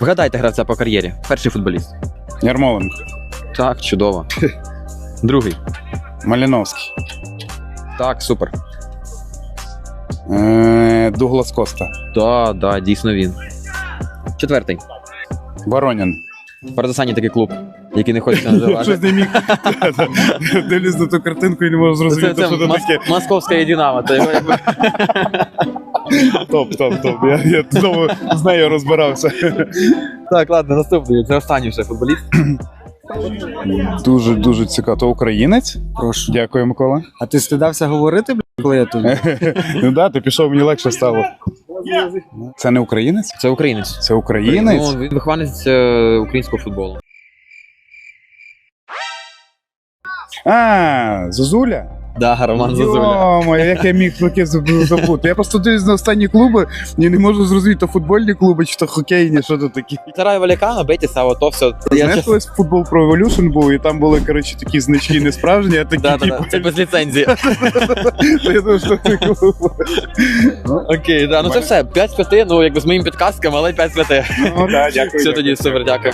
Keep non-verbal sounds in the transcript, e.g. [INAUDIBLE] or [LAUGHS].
Вгадайте гравця по кар'єрі. Перший футболіст. Ярмоленко. Так, чудово. Другий. Маліновський. Так, супер. Е, Дуглас Коста. Да, да, дійсно він. Четвертий. Воронін. Передостанній такий клуб, який не хочеться Щось називати. не міг. Дивлюсь на ту картинку і не можу Це, зрозуміти, це що це мос- таке. московська Динамо. Це його якби Топ, топ, топ. Я, я знову з нею розбирався. Так, ладно, наступний. Це останній вже футболіст. Дуже дуже цікаво. То українець? Прошу. Дякую, Микола. А ти стидався говорити, бля, коли я тут? [LAUGHS] Ну да, ти пішов, мені легше стало. Це не українець? Це українець. Це українець? Ну, він вихованець е, українського футболу. А, Зозуля? Да, Роман Зазуля. Як я міг таке заб- забути. Я просто дивлюсь на останні клуби і не можу зрозуміти, то футбольні клуби чи то хокейні, що то такі. Тарай Валікано, Бетіса, ото все. Знаєш, колись футбол Pro Evolution був, і там були, коротше, такі значки не справжні, а такі, Да, да, типу, да. Це без ліцензії. [LAUGHS] я думаю, що це клуб. Окей, да, ну це все. 5 з 5, ну якби з моїм підказками, але 5 з 5. Ну, да, дякую. Все тоді супер, дякую.